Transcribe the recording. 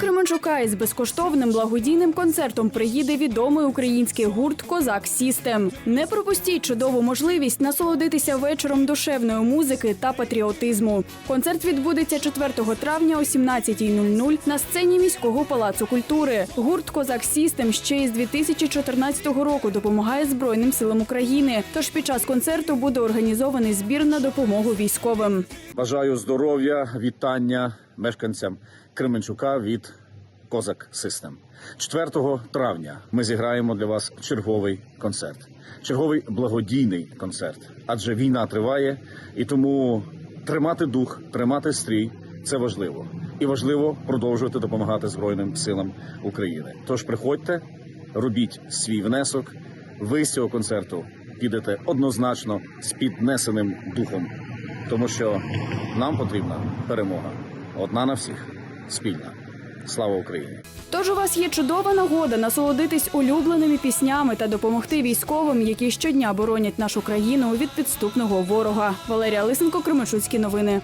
Кременчука із безкоштовним благодійним концертом приїде відомий український гурт Козак Сістем. Не пропустіть чудову можливість насолодитися вечором душевної музики та патріотизму. Концерт відбудеться 4 травня о 17.00 на сцені міського палацу культури. Гурт Козак Сістем ще із 2014 року допомагає Збройним силам України. Тож під час концерту буде організований збір на допомогу військовим. Бажаю здоров'я, вітання мешканцям Кременчука від Козак Систем. 4 травня ми зіграємо для вас черговий концерт, черговий благодійний концерт. Адже війна триває, і тому тримати дух, тримати стрій це важливо. І важливо продовжувати допомагати Збройним силам України. Тож приходьте, робіть свій внесок. Ви з цього концерту підете однозначно з піднесеним духом тому що нам потрібна перемога. Одна на всіх спільна. Слава Україні! Тож у вас є чудова нагода насолодитись улюбленими піснями та допомогти військовим, які щодня боронять нашу країну від підступного ворога. Валерія Лисенко, Кременчуцькі новини.